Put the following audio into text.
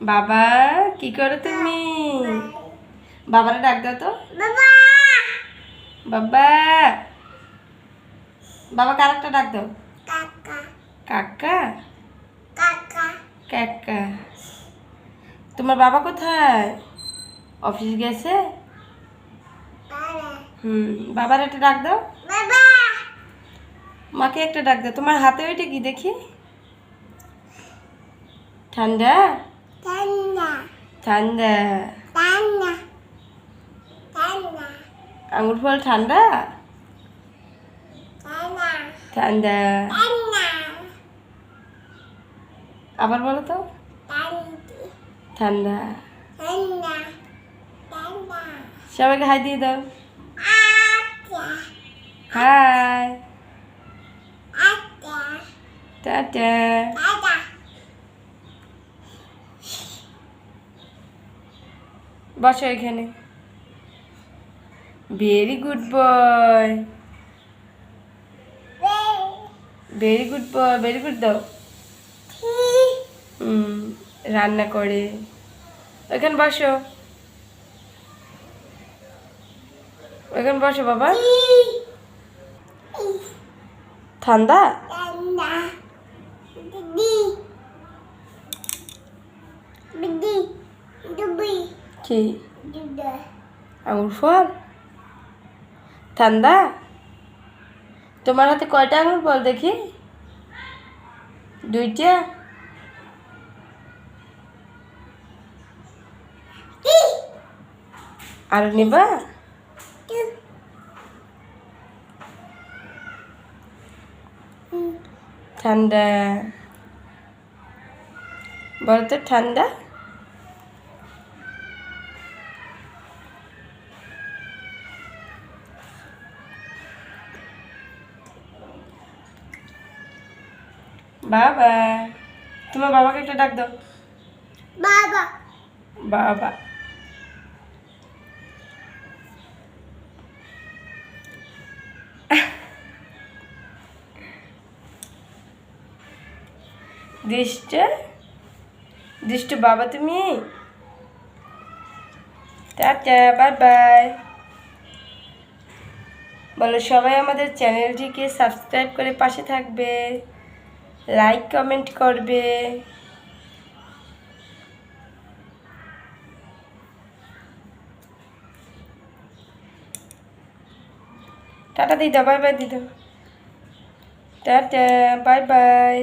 বাবা কি করো তুমি? বাবারা ডাক দাও তো। বাবা! বাবা! কারেক্টটা ডাক দাও। কাকা। কাকা? কাকা। কাকা। তোমার বাবা কোথায়? অফিস গেছে? হুম বাবার একটা ডাক দাও। মাকে একটা ডাক দাও। তোমার হাতে ওইটা কি দেখি? ঠান্ডা? ঠান্ডা। আঙুর ফল ঠান্ডা? ঠান্ডা। আবার বলো তো। ঠান্ডা। সবাইকে হাই দিয়ে দাও। হাই। টাটা দাদা বসো এখানে। Very good boy very good boy very good দাও। রান্না করে। ওখানে বসো। ওখানে বসো বাবা। ঠান্ডা ঠান্ডা দিদি দিদি দুবি কি আঙুর ফল ঠান্ডা তোমার হাতে কয়টা আঙুর ফল দেখি দুইটা আর নিবা ঠান্ডা বলো তো ঠান্ডা বাবা তোমার বাবাকে একটা ডাক দাও। বাবা। বাবা। দৃষ্ট দৃষ্ট বাবা তুমি। টাটা বাই বাই বলো সবাই আমাদের চ্যানেলটিকে সাবস্ক্রাইব করে পাশে থাকবে। লাইক কমেন্ট করবে। টাটা দিদা বাই বাই দিদা। Tata bye bye